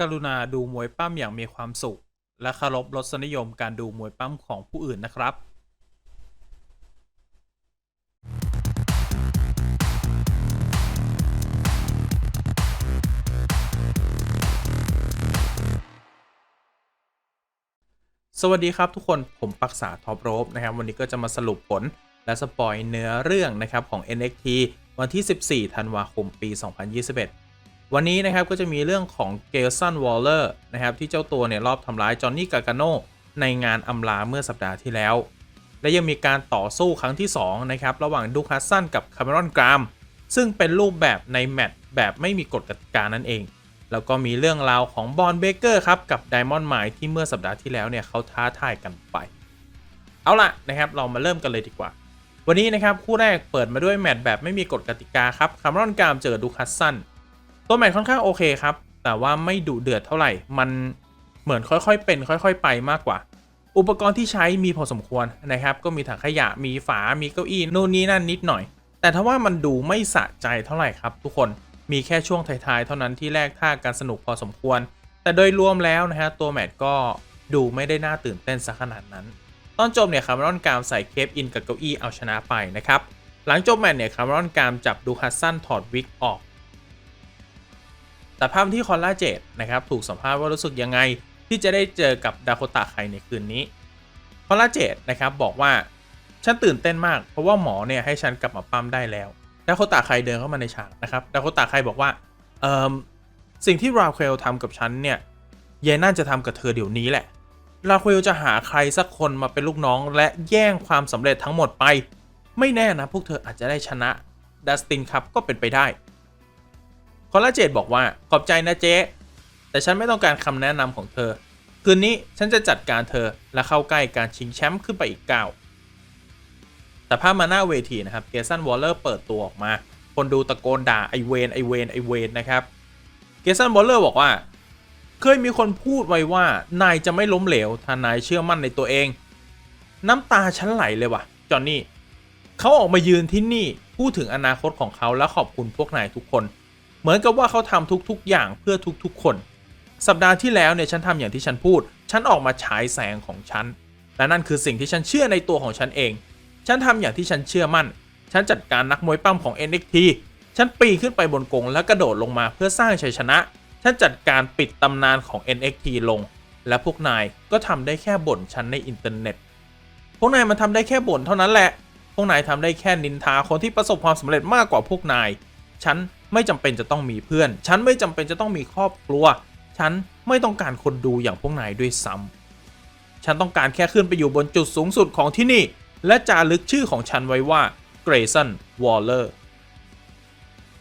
กรุณาดูมวยปั้มอย่างมีความสุข และเคารพรสนิยมการดูมวยปั้มของผู้อื่นนะครับสวัสดีครับทุกคนผมปักษาท็อปโรบนะครับ วันนี้ก็จะมาสรุปผลและสปอยเนื้อเรื่องนะครับของ NXT วันที่ 14 ธันวาคม ปี 2021 วันนี้นะครับก็จะมีเรื่องของเกลสันวอลเลอร์นะครับที่เจ้าตัวเนี่ยรอบทำร้ายจอห์นนี่กากาโนในงานอำลาเมื่อสัปดาห์ที่แล้ว และยังมีการต่อสู้ครั้งที่2นะครับระหว่างดูคัสซันกับคาร์เมรอนกรามซึ่งเป็นรูปแบบในแมตช์แบบไม่มีกฎกติกานั่นเอง แล้วก็มีเรื่องราวของบอลเบเกอร์ครับกับไดมอนด์ไมที่เมื่อสัปดาห์ที่แล้วเนี่ยเขาท้าทายกันไป เอาล่ะนะครับเรามาเริ่มกันเลยดีกว่า วันนี้นะครับคู่แรกเปิดมาด้วยแมตช์แบบไม่มีกฎกติกาครับคาร์เมรอนกรามเจอดูคัสซัน ตัวแมตช์ค่อนข้างโอเคครับ แต่ว่าไม่ดุเดือดเท่าไหร่ มันเหมือนค่อยๆเป็น ค่อย ๆ ไปมากกว่า อุปกรณ์ที่ใช้มีพอสมควรนะครับ ก็มีถังขยะ มีฝา มีเก้าอี้นู่นนี่นั่นนิดหน่อย แต่ถ้าว่ามันดูไม่สะใจเท่าไหร่ครับทุกคน มีแค่ช่วงท้ายๆ เท่านั้นที่แรกท่าการสนุกพอสมควร แต่โดยรวมแล้วนะฮะตัวแมตช์ก็ดูไม่ได้น่าตื่นเต้นสักขนาดนั้น ตอนจบเนี่ยคาร์มรอนกรามใส่เคปอินกับเก้าอี้เอาชนะไปนะครับ หลังจบแมตช์เนี่ยคาร์มรอนกรามจับดูฮัสซันถอดวิกออก แต่ภาพที่คอนล่าเจดนะครับถูกสัมภาษณ์ว่ารู้สึกยังไงที่จะได้เจอกับดาโคตาไคในคืนนี้คอนล่าเจดนะครับบอกว่าฉันตื่นเต้นมาก เพราะว่าหมอเนี่ยให้ฉันกลับมาปั้มได้แล้วดาโคตาไคเดินเข้ามาในฉากนะครับดาโคตาไคบอกว่าเอ่อสิ่งที่ราเควลทำกับฉันเนี่ยเยน่าจะทำกับเธอเดี๋ยวนี้แหละราเควลจะหาใครสักคนมาเป็นลูกน้อง และแย่งความสำเร็จทั้งหมดไป ไม่แน่นะพวกเธออาจจะได้ชนะดัสตินครับก็เป็นไปได้ คอลลาเจดบอกว่าขอบใจนะเจ๊ แต่ฉันไม่ต้องการคำแนะนำของเธอ คืนนี้ฉันจะจัดการเธอและเข้าใกล้การชิงแชมป์ขึ้นไปอีกก้าวแต่ภาพมาหน้าเวทีนะครับเกสันวอลเลอร์เปิดตัวออกมา คนดูตะโกนด่าไอเวนไอเวนไอเวนนะครับเกสันวอลเลอร์บอกว่า เคยมีคนพูดไว้ว่านายจะไม่ล้มเหลวถ้านายเชื่อมั่นในตัวเอง น้ำตาฉันไหลเลยว่ะจอห์นนี่เขาออกมายืนที่นี่พูดถึงอนาคตของเขาและขอบคุณพวกนายทุกคน เหมือนกับว่าเขาทำทุกๆ อย่างเพื่อทุกๆ คน สัปดาห์ที่แล้วเนี่ยฉันทำอย่างที่ฉันพูด ฉันออกมาฉายแสงของฉัน และนั่นคือสิ่งที่ฉันเชื่อในตัวของฉันเอง ฉันทำอย่างที่ฉันเชื่อมั่น ฉันจัดการนักมวยปั้มของ NXT ฉันปีนขึ้นไปบนกงแล้วกระโดดลงมาเพื่อสร้างชัยชนะ ฉันจัดการปิดตำนานของ NXT ลง และพวกนายก็ทำได้แค่บ่นฉันในอินเทอร์เน็ต พวกนายมันทำได้แค่บ่นเท่านั้นแหละ พวกนายทำได้แค่นินทาคนที่ประสบความสำเร็จมากกว่าพวกนาย ฉัน ไม่จำเป็นจะต้องมีเพื่อน ฉันไม่จำเป็นจะต้องมีครอบครัว ฉันไม่ต้องการคนดูอย่างพวกนายด้วยซ้ำฉันต้องการแค่ขึ้นไปอยู่บนจุดสูงสุดของที่นี่ และจารึกชื่อของฉันไว้ว่าเกรซันวอลเลอร์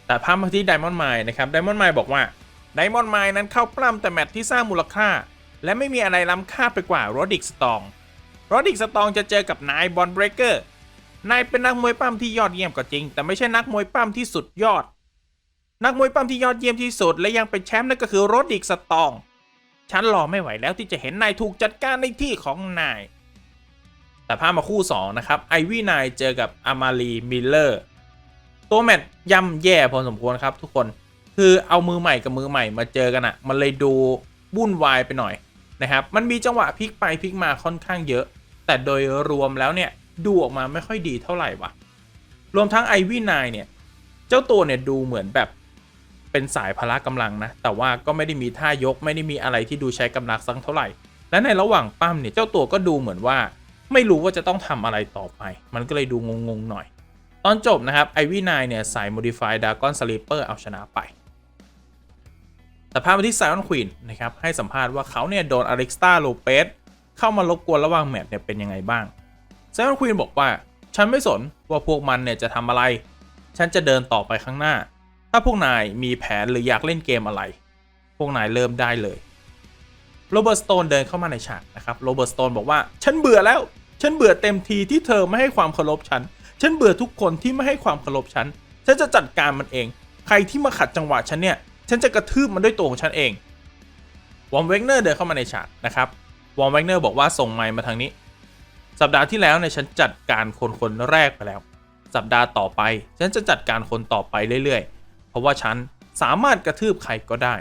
แต่ภาพมาที่ไดมอนด์ไมล์นะครับไดมอนด์ไมล์บอกว่าไดมอนด์ไมล์นั้นเข้าปล้ำแต่แมตที่สร้างมูลค่า และไม่มีอะไรล้ำค่าไปกว่าโรดิกสตองโรดิกสตองจะเจอกับนายบอลเบรเกอร์นายเป็นนักมวยปั้มที่ยอดเยี่ยมก็จริง แต่ไม่ใช่นักมวยปั้มที่สุดยอด นักมวยปั้มที่ยอดเยี่ยมที่สุด และยังเป็นแชมป์นั่นก็คือโรดิกสตอง ฉันรอไม่ไหวแล้วที่จะเห็นนายถูกจัดการในที่ของนาย แต่ภาพมาคู่ 2 นะครับไอวี่นายเจอกับอามารีมิลเลอร์ ตัวแมตช์ย่ำแย่พอสมควรครับทุกคนคือเอามือใหม่กับมือใหม่มาเจอกันอะมันเลยดูวุ่นวายไปหน่อยนะครับ มันมีจังหวะพลิกไปพลิกมาค่อนข้างเยอะ แต่โดยรวมแล้วเนี่ยดูออกมาไม่ค่อยดีเท่าไหร่วะรวมทั้งไอวี่นายเนี่ย เจ้าตัวเนี่ยดูเหมือนแบบ เป็นสายพละกำลังนะ แต่ว่าก็ไม่ได้มีท่ายก ไม่ได้มีอะไรที่ดูใช้กำลังสักเท่าไหร่ และในระหว่างปั้มเนี่ยเจ้าตัวก็ดูเหมือนว่า ไม่รู้ว่าจะต้องทำอะไรต่อไป มันก็เลยดูงงๆหน่อย ตอนจบนะครับไอวี่นายเนี่ยใส่ Modify Dragon Sleeper เอาชนะไป แต่ภาพที่ไซออนควีนนะครับให้สัมภาษณ์ว่าเขาเนี่ยโดนอเล็กซ์ตาโลเปสเข้ามารบกวนระหว่างแมตช์เนี่ยเป็นยังไงบ้างไซออนควีนบอกว่าฉันไม่สนว่าพวกมันเนี่ยจะทำอะไร ฉันจะเดินต่อไปข้างหน้า ถ้าพวกนายมีแผนหรืออยากเล่นเกมอะไร พวกนายเริ่มได้เลยโรเบิร์ตสโตนเดินเข้ามาในฉากนะครับโรเบิร์ตสโตนบอกว่า ฉันเบื่อแล้ว ฉันเบื่อเต็มทีที่เธอไม่ให้ความเคารพฉัน ฉันเบื่อทุกคนที่ไม่ให้ความเคารพฉัน ฉันจะจัดการมันเอง ใครที่มาขัดจังหวะฉันเนี่ย ฉันจะกระทืบมันด้วยตัวของฉันเอง วอมเวกเนอร์เดินเข้ามาในฉากนะครับ วอมเวกเนอร์บอกว่าส่งไมค์มาทางนี้ สัปดาห์ที่แล้วเนี่ยฉันจัดการคนคนแรกไปแล้ว สัปดาห์ต่อไป ฉันจะจัดการคนต่อไปเรื่อยๆ เพราะว่าฉันสามารถกระทืบใครก็ได้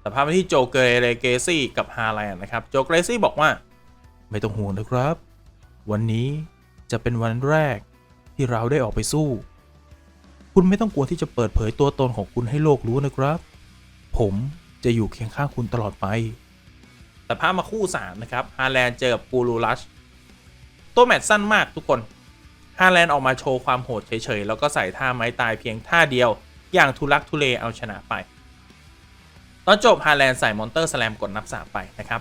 แต่ภาพที่โจเกเรเกซี่กับฮาแลนด์นะครับ โจเกเรซี่บอกว่า ไม่ต้องห่วงนะครับ วันนี้จะเป็นวันแรกที่เราได้ออกไปสู้ คุณไม่ต้องกลัวที่จะเปิดเผยตัวตนของคุณให้โลกรู้นะครับ ผมจะอยู่เคียงข้างคุณตลอดไป แต่ภาพมาคู่สามนะครับฮาแลนด์เจอกับกูรูลัช ตัวแมตช์สั้นมากทุกคน ฮาแลนด์ออกมาโชว์ความโหดเฉยๆ แล้วก็ใส่ท่าไม้ตายเพียงท่าเดียว อย่างทุลักทุเลเอาชนะไป ตอนจบฮาแลนด์ใส่มอนเตอร์สแลมกดนับสามไปนะครับ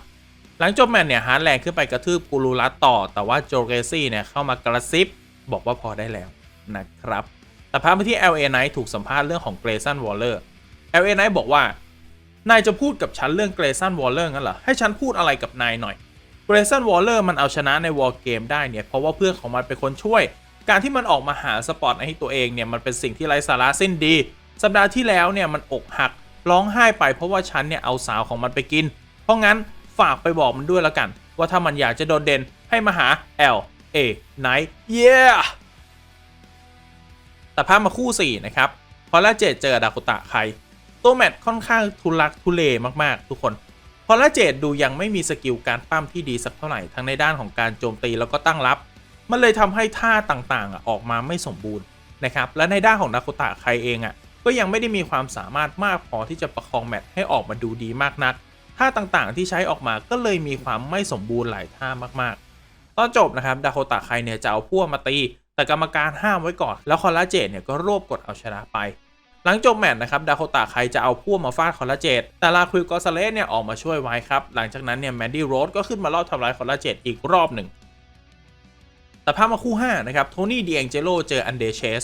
หลังจบแมตช์เนี่ยฮาแลนด์ขึ้นไปกระทืบกูรูลัสต่อ แต่ว่าโจเกซี่เนี่ยเข้ามากระซิบบอกว่าพอได้แล้วนะครับ แต่พาไปที่ LA Knight ถูกสัมภาษณ์เรื่องของเกรซันวอลเลอร์ LA Knight บอกว่านายจะพูดกับฉันเรื่องเกรซันวอลเลอร์งั้นเหรอ ให้ฉันพูดอะไรกับนายหน่อย เกรซันวอลเลอร์มันเอาชนะในวอลเกมได้เนี่ย เพราะว่าเพื่อนของมันเป็นคนช่วย การที่มันออกมาหาสปอตให้ตัวเองเนี่ยมันเป็นสิ่งที่ไร้สาระสิ้นดี สัปดาห์ที่แล้วเนี่ยมันอกหักร้องไห้ไปเพราะว่าฉันเนี่ยเอาสาวของมันไปกิน เพราะงั้นฝากไปบอกมันด้วยละกัน ว่าถ้ามันอยากจะโดดเด่นให้มาหา L A Night yeah แต่ภาพมาคู่ 4 นะครับพอลล่าเจดเจอดาโคตะใคร ตัวแมตช์ค่อนข้างทุลักทุเลมากๆ ทุกคน พอลล่าเจดดูยังไม่มีสกิลการปั้มที่ดีสักเท่าไหร่ทั้งในด้านของการโจมตีแล้วก็ตั้งรับ มันเลยทำให้ท่าต่างๆออกมาไม่สมบูรณ์นะครับและในด้านของดาโคตะใครเองอะก็ยังไม่ได้มีความสามารถมากพอที่จะประคองแมตช์ให้ออกมาดูดีมากนักท่าต่างๆที่ใช้ออกมาก็เลยมีความไม่สมบูรณ์หลายท่ามากๆ ตอนจบนะครับดาโคตะใครเนี่ยจะเอาพ่วมาตี แต่กรรมการห้ามไว้ก่อน แล้วคอลลาเจตเนี่ยก็รวบกดเอาชนะไป หลังจบแมตช์นะครับดาโคตะใครจะเอาพ่วมาฟาดคอลลาเจตแต่ลาคิลกอซาเลสเนี่ยออกมาช่วยไว้ครับ หลังจากนั้นเนี่ยแมนดี้โรสก็ขึ้นมาลอบทำร้ายคอลลาเจตอีกรอบหนึ่ง แต่ภาพมาคู่ 5 นะครับ โทนี่ดีแองเจโลเจออันเดเชส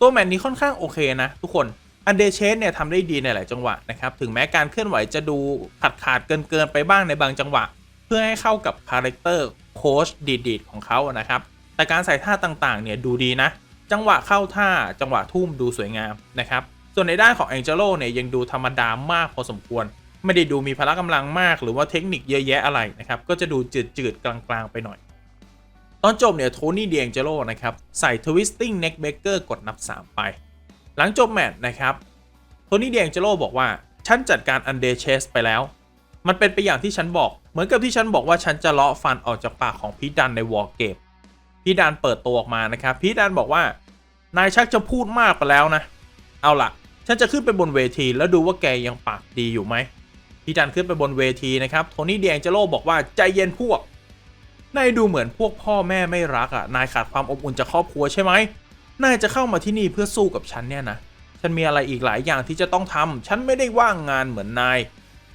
ตัวแมตช์นี้ค่อนข้างโอเคนะ ทุกคน อันเดเชสเนี่ยทำได้ดีในหลายจังหวะนะครับ ถึงแม้การเคลื่อนไหวจะดูขาดขาดเกินเกินๆไปบ้างในบางจังหวะ เพื่อให้เข้ากับคาแรคเตอร์โค้ชดีดๆของเขานะครับ แต่การใส่ท่าต่างๆ เนี่ยดูดีนะ จังหวะเข้าท่า จังหวะทุ่มดูสวยงามนะครับ ส่วนในด้านของแองเจโลเนี่ยยังดูธรรมดามากพอสมควร ไม่ได้ดูมีพละกำลังมาก หรือว่าเทคนิคเยอะแยะอะไรนะครับ ก็จะดูจืดๆกลางๆไปหน่อย ตอนจบเนี่ยโทนี่เดียงเจโลนะครับใส่ twisting neck breaker กดนับ 3 ไป หลังจบแมตช์นะครับโทนี่เดียงเจโลบอกว่า ฉันจัดการอันเดเชสไปแล้ว มันเป็นไปอย่างที่ฉันบอก เหมือนกับที่ฉันบอกว่าฉันจะเลาะฟันออกจากปากของพีดันในวอลเกมพีดันเปิดตัวออกมานะครับพีดันบอกว่านายชักจะพูดมากไปแล้วนะ เอาล่ะ ฉันจะขึ้นไปบนเวทีแล้วดูว่าแกยังปากดีอยู่ไหมพีดันขึ้นไปบนเวทีนะครับ โทนี่เดียงเจโลบอกว่าใจเย็นพวก นายดูเหมือนพวกพ่อแม่ไม่รักอะ นายขาดความอบอุ่นจากครอบครัวใช่ไหม นายจะเข้ามาที่นี่เพื่อสู้กับฉันเนี่ยนะ ฉันมีอะไรอีกหลายอย่างที่จะต้องทำฉันไม่ได้ว่างงานเหมือนนาย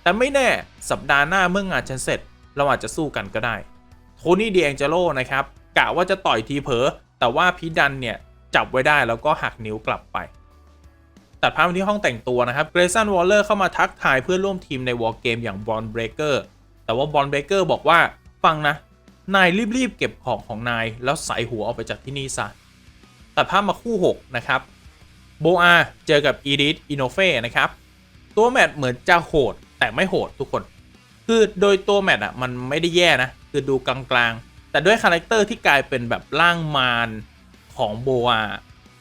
แต่ไม่แน่สัปดาห์หน้าเมื่องานฉันเสร็จ เราอาจจะสู้กันก็ได้ โทนี่เดียงเจโลนะครับกะว่าจะต่อยทีเผลอแต่ว่าพีดันเนี่ยจับไว้ได้แล้วก็หักนิ้วกลับไป ตัดภาพมาที่ห้องแต่งตัวนะครับ เกรซันวอลเลอร์เข้ามาทักทายเพื่อนร่วมทีมในวอลเกมอย่างบอลเบรเกอร์ แต่ว่าบอลเบรเกอร์บอกว่าฟังนะ นายรีบๆเก็บของของนายแล้วใส่หัวออกไปจากที่นี่ซะตัดภาพมาคู่ 6 นะครับ โบอาเจอกับอีดิทอินโนเฟ่นะครับ ตัวแมตเหมือนจะโหดแต่ไม่โหดทุกคน คือโดยตัวแมตอะมันไม่ได้แย่นะ คือดูกลางๆ แต่ด้วยคาแรคเตอร์ที่กลายเป็นแบบร่างมารของโบอา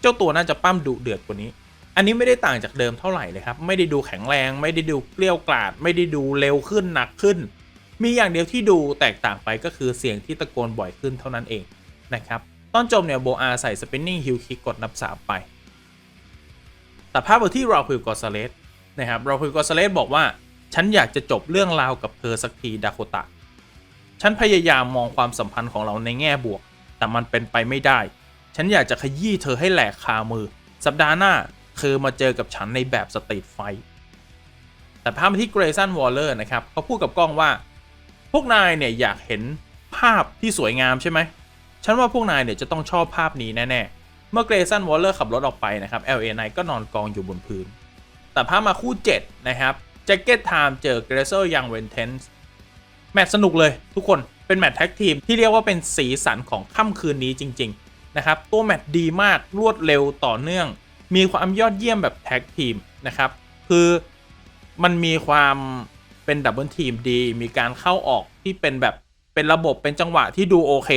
เจ้าตัวน่าจะปั้มดุเดือดกว่านี้ อันนี้ไม่ได้ต่างจากเดิมเท่าไหร่เลยครับ ไม่ได้ดูแข็งแรง ไม่ได้ดูเกลี้ยวกราดไม่ได้ดูเร็วขึ้นหนักขึ้น มีอย่างเดียวที่ดูแตกต่างไปก็คือเสียงที่ตะโกนบ่อยขึ้นเท่านั้นเองนะครับตอนจบเนี่ยโบอาใส่ spinning heel kick กดนับ3ไปแต่ภาพที่ราฟิลกอซาเลสนะครับราฟิลกอซาเลสบอกว่า ฉันอยากจะจบเรื่องราวกับเธอสักทีดาโคตะ ฉันพยายามมองความสัมพันธ์ของเราในแง่บวก แต่มันเป็นไปไม่ได้ ฉันอยากจะขยี้เธอให้แหลกคามือ สัปดาห์หน้าเธอมาเจอกับฉันในแบบสตรีทไฟแต่ภาพที่เกรซันวอลเลอร์นะครับเขาพูดกับกล้องว่า พวกนายเนี่ยอยากเห็นภาพที่สวยงามใช่ไหม ฉันว่าพวกนายเนี่ยจะต้องชอบภาพนี้แน่ๆ เมื่อเกรซันวอลเลอร์ขับรถออกไปนะครับ LA ไนก็นอนกองอยู่บนพื้น แต่ภาพมาคู่ 7 นะครับแจ็คเก็ตไทม์เจอเกรเซอร์ยังเวนเทนส์แมตช์สนุกเลยทุกคนเป็นแมตช์แท็กทีมที่เรียกว่าเป็นสีสันของค่ำคืนนี้จริง ๆ นะครับ ตัวแมตช์ดีมากรวดเร็วต่อเนื่อง มีความยอดเยี่ยมแบบแท็กทีมนะครับ คือมันมีความ เป็นดับเบิลทีมดี มีการเข้าออกที่เป็นแบบเป็นระบบเป็นจังหวะที่ดูโอเค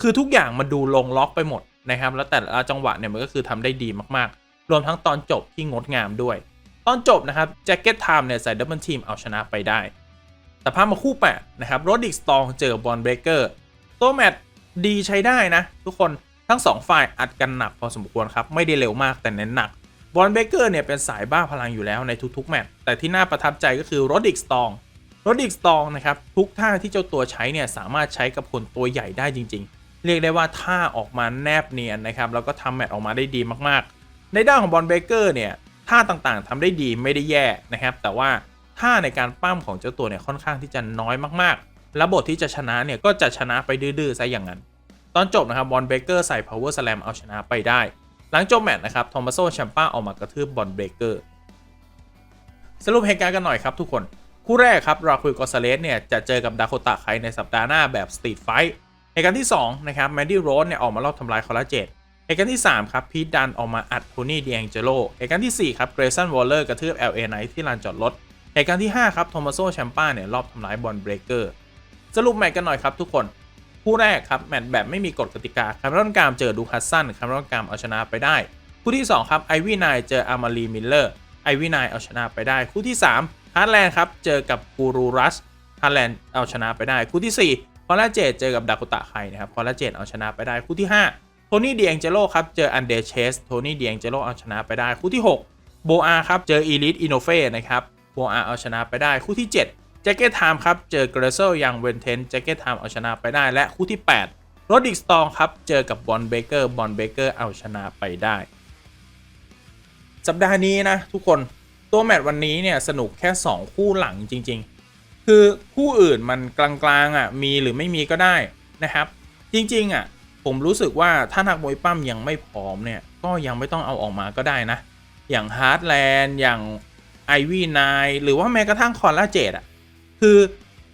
คือทุกอย่างมันดูลงล็อกไปหมดนะครับ แล้วแต่ละจังหวะเนี่ยมันก็คือทำได้ดีมากๆ รวมทั้งตอนจบที่งดงามด้วย ตอนจบนะครับแจ็คเก็ตไทม์เนี่ยใส่ดับเบิลทีมเอาชนะไปได้แต่พามาคู่8นะครับโรดิกสตองเจอบอลเบรเกอร์ตัวแมตช์ดีใช้ได้นะ ทุกคนทั้ง 2 ฝ่ายอัดกันหนักพอสมควรครับ ไม่ได้เร็วมากแต่เน้นหนัก บอลเบเกอร์เนี่ยเป็นสายบ้าพลังอยู่แล้วในทุกๆแมตช์แต่ที่น่าประทับใจก็คือโรดิกสตองโรดิกสตองนะครับทุกท่าที่เจ้าตัวใช้เนี่ยสามารถใช้กับคนตัวใหญ่ได้จริง ๆ เรียกได้ว่าท่าออกมาแนบเนียนนะครับแล้วก็ทำแมตช์ออกมาได้ดีมากๆ ในด้านของบอลเบเกอร์เนี่ยท่าต่างๆทำได้ดีไม่ได้แย่นะครับแต่ว่าท่าในการปั้มของเจ้าตัวเนี่ยค่อนข้างที่จะน้อยมากๆ และบทที่จะชนะเนี่ยก็จะชนะไปดื้อๆซะอย่างนั้น ตอนจบนะครับบอลเบเกอร์ใส่ power slam เอาชนะไปได้ หลังจบแมตช์นะครับทอมัสโซแชมป้าออกมากระทืบบอลเบรกเกอร์สรุปเหตุการณ์กันหน่อยครับทุกคนคู่แรกครับราคุยกอซาเลสเนี่ยจะเจอกับดาโคตะไคในสัปดาห์หน้าแบบสตรีทไฟท์เหตุการณ์ที่2นะครับแมดดี้โรสเนี่ยออกมารอบทำลายคอลลาเจนเหตุการณ์ที่3ครับพีทดันออกมาอัดโทนี่เดีแองเจโลเหตุการณ์ที่4ครับเกรซันวอลเลอร์กระทืบ LA Knight ที่ลานจอดรถเหตุการณ์ที่5ครับโทมัสโซแชมป้าเนี่ยรอบทำร้ายบอลเบรกเกอร์สรุปแมตช์กันหน่อยครับทุกคน คู่แรกครับแมตช์แบบไม่มีกฎกติกาคาร์รอนกามเจอดูคัสซันคาร์รอนกามเอาชนะไปได้ คู่ที่ 2 ครับไอวี่นายเจออามารีมิลเลอร์ไอวี่นายเอาชนะไปได้ คู่ที่3ฮาร์ดแลนด์ครับเจอกับกูรูรัสฮาร์ดแลนด์เอาชนะไปได้ คู่ที่4คอลลาเจตเจอกับดาโกตะไคนะครับคอลลาเจตเอาชนะไปได้คู่ที่ 5 โทนี่เดีแองเจโลครับเจออันเดเชสโทนี่เดีแองเจโลเอาชนะไปได้ คู่ที่ 6 โบอาครับเจออีลิทอินโนเฟ่นะครับโบอาเอาชนะไปได้คู่ที่ 7 จ็คเก็ตไทม์ครับเจอเกรเซลยังเวนเทนแจ็คเก็ตไทม์เอาชนะไปได้และคู่ที่ 8 โรดิกสตองครับเจอกับบอลเบเกอร์บอลเบเกอร์เอาชนะไปได้ สัปดาห์นี้นะทุกคนตัวแมตช์วันนี้เนี่ยสนุกแค่ 2 คู่หลังจริง ๆ คือคู่อื่นมันกลางๆอะมีหรือไม่มีก็ได้นะครับ จริงๆอะผมรู้สึกว่าถ้านักมวยปั้มยังไม่พร้อมเนี่ยก็ยังไม่ต้องเอาออกมาก็ได้นะ อย่างฮาร์ดแลนด์อย่างไอวี่นายหรือว่าแม้กระทั่งคอร์ลาเจดอะ คือ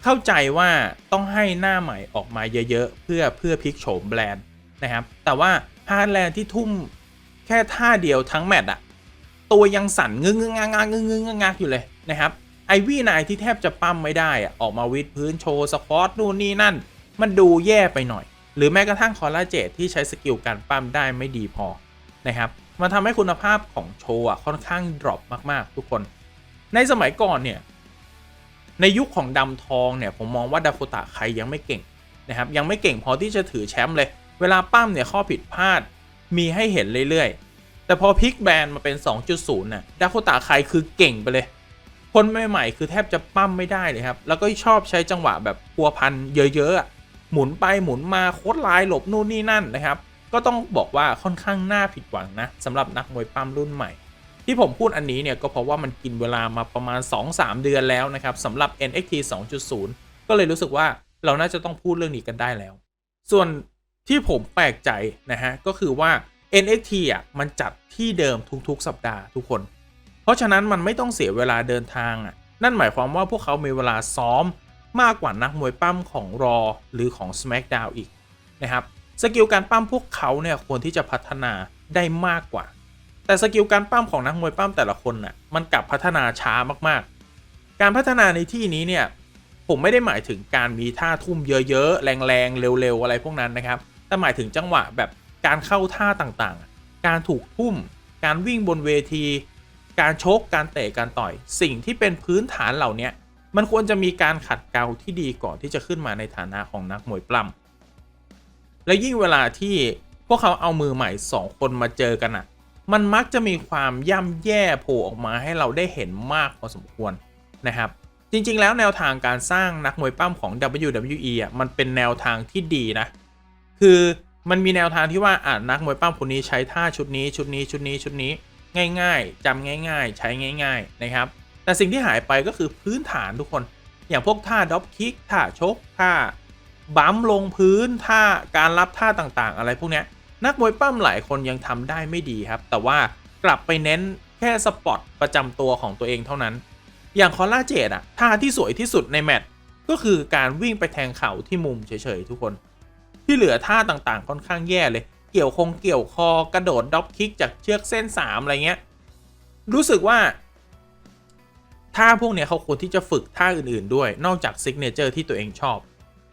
เข้าใจว่าต้องให้หน้าใหม่ออกมาเยอะๆ เพื่อเพื่อพลิกโฉมแบรนด์นะครับ แต่ว่าฮาร์แลนด์ที่ทุ่มแค่ท่าเดียวทั้งแมตต์อะตัวยังสั่นงึ้งง้งงางงึ้งง้งงาอยู่เลยนะครับไอวี่นายที่แทบจะปั้มไม่ได้อะออกมาวิดพื้นโชว์สควอตนู่นนี่นั่น มันดูแย่ไปหน่อย หรือแม้กระทั่งคอล่าเจตที่ใช้สกิลการปั้มได้ไม่ดีพอนะครับมันทำให้คุณภาพของโชว์ค่อนข้างดรอปมากๆ ทุกคน ในสมัยก่อนเนี่ย ในยุคของดำทองเนี่ยผมมองว่าดาโคตะใครยังไม่เก่งนะครับยังไม่เก่งพอที่จะถือแชมป์เลย เวลาปั้มเนี่ยข้อผิดพลาดมีให้เห็นเรื่อยๆ แต่พอพลิกแบรนด์มาเป็น 2.0น่ะดาโคตะใครคือเก่งไปเลย คนใหม่ๆคือแทบจะปั้มไม่ได้เลยครับ แล้วก็ชอบใช้จังหวะแบบพัวพันเยอะๆหมุนไปหมุนมาโคตรลายหลบนู่นนี่นั่นนะครับ ก็ต้องบอกว่าค่อนข้างน่าผิดหวังนะสำหรับนักมวยปั้มรุ่นใหม่ ที่ผมพูดอันนี้เนี่ยก็เพราะว่ามันกินเวลามาประมาณ 2-3 เดือนแล้วนะครับสำหรับ NXT 2.0 ก็เลยรู้สึกว่าเราน่าจะต้องพูดเรื่องนี้กันได้แล้ว ส่วนที่ผมแปลกใจนะฮะก็คือว่า NXT อะมันจัดที่เดิมทุกๆ สัปดาห์ทุกคน เพราะฉะนั้นมันไม่ต้องเสียเวลาเดินทางอะนั่นหมายความว่าพวกเขามีเวลาซ้อมมากกว่านักมวยปั้มของรอหรือของ SmackDown อีกนะครับสกิลการปั้มพวกเขาเนี่ยควรที่จะพัฒนาได้มากกว่า แต่สกิลการปั้มของนักมวยปั้มแต่ละคนน่ะมันกลับพัฒนาช้ามากๆ การพัฒนาในที่นี้เนี่ยผมไม่ได้หมายถึงการมีท่าทุ่มเยอะๆ แรงๆ เร็วๆ อะไรพวกนั้นนะครับ แต่หมายถึงจังหวะแบบการเข้าท่าต่างๆ การถูกทุ่ม การวิ่งบนเวที การชก การเตะ การต่อย สิ่งที่เป็นพื้นฐานเหล่านี้มันควรจะมีการขัดเกลาที่ดีก่อนที่จะขึ้นมาในฐานะของนักมวยปล้ำและยิ่งเวลาที่พวกเขาเอามือใหม่ 2 คนมาเจอกันอะ มันมักจะมีความย่ำแย่โผล่ออกมาให้เราได้เห็นมากพอสมควรนะครับ จริงๆ แล้วแนวทางการสร้างนักมวยปั้มของ WWE อะมันเป็นแนวทางที่ดีนะ คือมันมีแนวทางที่ว่าอ่านักมวยปั้มคนนี้ใช้ท่าชุดนี้ชุดนี้ชุดนี้ชุดนี้ง่าย ๆจำง่าย ๆ ใช้ง่าย ๆนะครับ แต่สิ่งที่หายไปก็คือพื้นฐานทุกคนอย่างพวกท่าด็อปคิกท่าชกท่าบัมลงพื้นท่าการรับท่าต่างๆ อะไรพวกเนี้ย นักมวยปั้มหลายคนยังทำได้ไม่ดีครับ แต่ว่ากลับไปเน้นแค่สปอตประจำตัวของตัวเองเท่านั้น อย่างคอลลาเจตอะท่าที่สวยที่สุดในแมตช์ก็คือการวิ่งไปแทงเข่าที่มุมเฉยๆทุกคน ที่เหลือท่าต่างๆค่อนข้างแย่เลย เกี่ยวคงเกี่ยวคอกระโดดด็อปคิกจากเชือกเส้น 3 อะไรเงี้ย รู้สึกว่าท่าพวกเนี้ยเขาควรที่จะฝึกท่าอื่นๆด้วย นอกจากซิกเนเจอร์ที่ตัวเองชอบ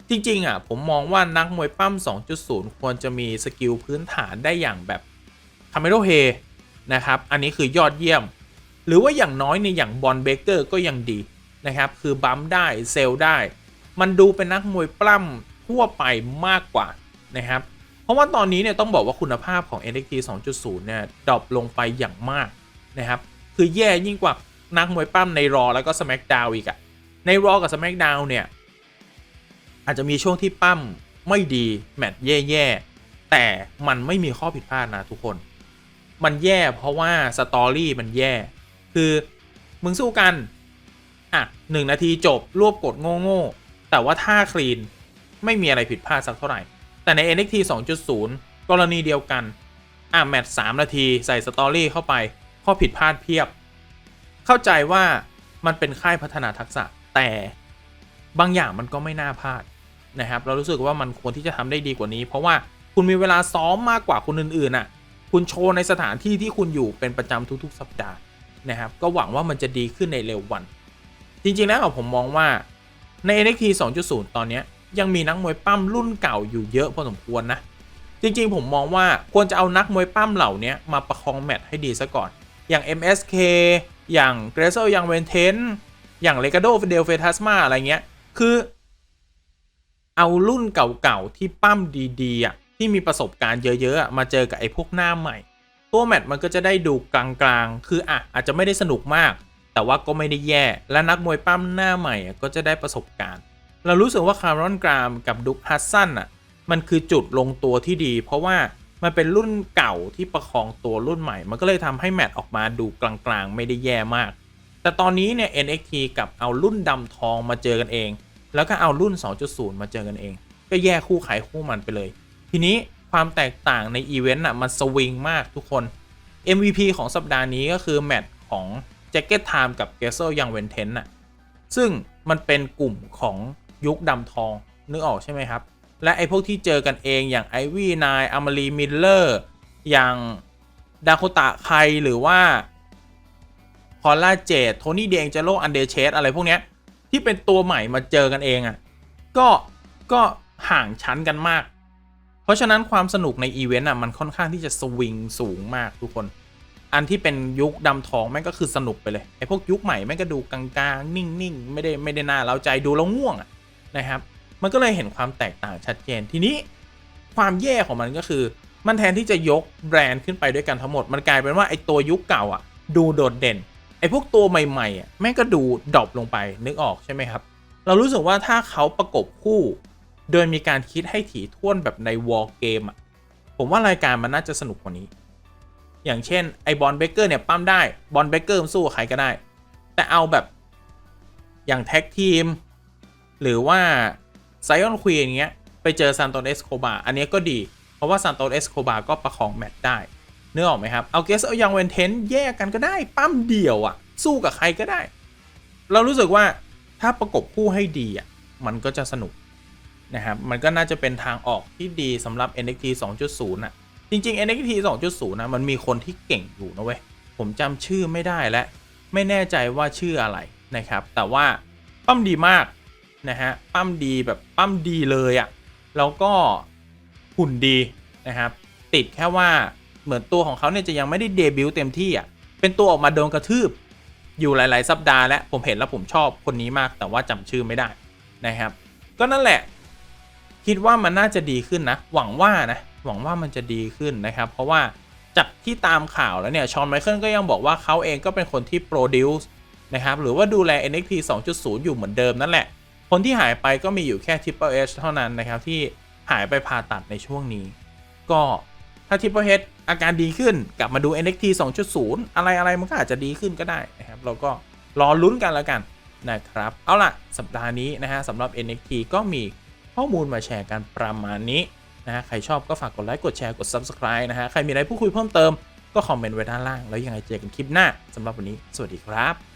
จริง ๆ อะ ผมมองว่านักมวยปั้ม 2.0 ควรจะมีสกิลพื้นฐานได้อย่างแบบคาเมโรเฮนะครับ อันนี้คือยอดเยี่ยม หรือว่าอย่างน้อยในอย่างบอลเบเกอร์ก็ยังดีนะครับ คือบัมได้เซลได้ มันดูเป็นนักมวยปล้ำทั่วไปมากกว่านะครับ เพราะว่าตอนนี้เนี่ยต้องบอกว่าคุณภาพของ NXT 2.0 เนี่ยดรอปลงไปอย่างมากนะครับ คือแย่ยิ่งกว่านักมวยปล้ำในรอแล้วก็ SmackDown อีกอะในรอกับ SmackDown เนี่ย อาจจะมีช่วงที่ปั้มไม่ดีแมตช์แย่ๆแต่มันไม่มีข้อผิดพลาดนะทุกคน มันแย่เพราะว่าสตอรี่มันแย่ คือมึงสู้กัน อะหนึ่งนาทีจบรวบกดโง่ๆแต่ว่าท่าคลีนไม่มีอะไรผิดพลาดสักเท่าไหร่ แต่ใน NXT 2.0 กรณีเดียวกัน อะแมตช์3นาทีใส่สตอรี่เข้าไป ข้อผิดพลาดเพียบ เข้าใจว่ามันเป็นค่ายพัฒนาทักษะแต่บางอย่างมันก็ไม่น่าพลาด นะครับ เรารู้สึกว่ามันควรที่จะทำได้ดีกว่านี้ เพราะว่าคุณมีเวลาซ้อมมากกว่าคนอื่นๆอะ คุณโชว์ในสถานที่ที่คุณอยู่เป็นประจำทุกๆ สัปดาห์นะครับ ก็หวังว่ามันจะดีขึ้นในเร็ววัน จริง ๆ แล้วผมมองว่าใน NXT 2.0 ตอนนี้ยังมีนักมวยปั้มรุ่นเก่าอยู่เยอะพอสมควรนะ จริง ๆ ผมมองว่าควรจะเอานักมวยปั้มเหล่านี้มาประคองแมตช์ให้ดีซะก่อน อย่าง MSK อย่าง g r a c e l อย่าง v e n t e n อย่าง l e g a d o f i d e l f e t a s m a อะไรเงี้ย คือ เอารุ่นเก่าๆที่ปั้มดีๆอะที่มีประสบการณ์เยอะๆมาเจอกับไอ้พวกหน้าใหม่ ตัวแมตช์มันก็จะได้ดูกลางๆ คืออะอาจจะไม่ได้สนุกมาก แต่ว่าก็ไม่ได้แย่ และนักมวยปั้มหน้าใหม่ก็จะได้ประสบการณ์ เรารู้สึกว่าคาร์รอนกรามกับดุกฮัสซันอะมันคือจุดลงตัวที่ดี เพราะว่ามันเป็นรุ่นเก่าที่ประคองตัวรุ่นใหม่ มันก็เลยทำให้แมตช์ออกมาดูกลางๆ ไม่ได้แย่มาก แต่ตอนนี้เนี่ย NXT กับเอารุ่นดำทองมาเจอกันเอง แล้วก็เอารุ่น 2.0 มาเจอกันเอง ก็แย่คู่ขายคู่มันไปเลย ทีนี้ความแตกต่างในอีเวนต์อะมันสวิงมากทุกคน MVP ของสัปดาห์นี้ก็คือแมตช์ของ Jacket Time กับ g e s s e l ยังเวนเทนน่ะซึ่งมันเป็นกลุ่มของยุคดำทอง นึกออกใช่ไหมครับ และไอ้พวกที่เจอกันเองอย่างไอวี่นายอมารีมิลเลอร์ อย่างดาโคตะไคหรือว่าพอลล่าเจดโทนี่เดงเจโรอันเดเชสอะไรพวกเนี้ย ที่เป็นตัวใหม่มาเจอกันเองอะ่ะก็ก็ห่างชั้นกันมาก เพราะฉะนั้นความสนุกในอีเวนต์อะมันค่อนข้างที่จะสวิงสูงมากทุกคน อันที่เป็นยุคดำทองแม่งก็คือสนุกไปเลยไอ้พวกยุคใหม่แม่งก็ดูกลางๆ นิ่งๆ ไม่ได้ไม่ได้น่าเล้าใจดูแล้วง่วงอะนะครับ มันก็เลยเห็นความแตกต่างชัดเจนทีนี้ความแย่ของมันก็คือมันแทนที่จะยกแบรนด์ขึ้นไปด้วยกันทั้งหมด มันกลายเป็นว่าไอ้ตัวยุคเก่าอะ ดูโดดเด่น ไอ้พวกตัวใหม่ๆอะแม่งก็ดูดรอปลงไปนึกออกใช่ไหมครับ เรารู้สึกว่าถ้าเขาประกบคู่ โดยมีการคิดให้ถี่ถ้วนแบบในวอลเกมอะผมว่ารายการมันน่าจะสนุกกว่านี้ อย่างเช่นไอบอลเบเกอร์เนี่ยปั้มได้บอลเบเกอร์สู้ใครก็ได้ แต่เอาแบบอย่างแท็กทีม หรือว่าไซออนควีนเงี้ยไปเจอซานโตเอสโคบาอันนี้ก็ดี เพราะว่าซานโตเอสโคบาก็ประคองแมตช์ได้ นื้อออกไหมครับ เอาเกสเอายังเวนเทนแยกกันก็ได้ ปั้มเดี่ยวอะสู้กับใครก็ได้ เรารู้สึกว่าถ้าประกบคู่ให้ดีอะมันก็จะสนุกนะครับ มันก็น่าจะเป็นทางออกที่ดีสำหรับ NXT 2.0น่ะ จริง ๆ NXT 2.0นะมันมีคนที่เก่งอยู่นะเว้ย ผมจำชื่อไม่ได้และ ไม่แน่ใจว่าชื่ออะไรนะครับ แต่ว่าปั้มดีมากนะฮะ ปั้มดีแบบปั้มดีเลยอะ่ะ แล้วก็หุ่นดีนะครับ ติดแค่ว่า เหมือนตัวของเขาเนี่ยจะยังไม่ได้เดบิวต์เต็มที่อะเป็นตัวออกมาโดนกระทืบ อยู่หลาย ๆ สัปดาห์แล้วผมเห็นแล้วผมชอบคนนี้มากแต่ว่าจำชื่อไม่ได้นะครับ ก็นั่นแหละ คิดว่ามันน่าจะดีขึ้นนะ หวังว่านะหวังว่ามันจะดีขึ้นนะครับ เพราะว่าจากที่ตามข่าวแล้วเนี่ยชอนไมเคิลก็ยังบอกว่าเขาเองก็เป็นคนที่โปรดิวส์นะครับหรือว่าดูแล NXT 2.0 อยู่เหมือนเดิมนั่นแหละ คนที่หายไปก็มีอยู่แค่ Triple H เท่านั้นนะครับที่หายไปผ่าตัดในช่วงนี้ ก็ถ้า Triple H อาการดีขึ้นกลับมาดู NXT 2.0 อะไรอะไรมันก็อาจจะดีขึ้นก็ได้นะครับ เราก็รอลุ้นกันแล้วกันนะครับ เอาล่ะ สัปดาห์นี้นะฮะสำหรับ NXT ก็มีข้อมูลมาแชร์กันประมาณนี้นะฮะใครชอบก็ฝากกดไลค์กดแชร์กด Subscribe นะฮะใครมีอะไรพูดคุยเพิ่มเติมก็คอมเมนต์ไว้ด้านล่าง แล้วยังไงเจอกันคลิปหน้าสำหรับวันนี้ สวัสดีครับ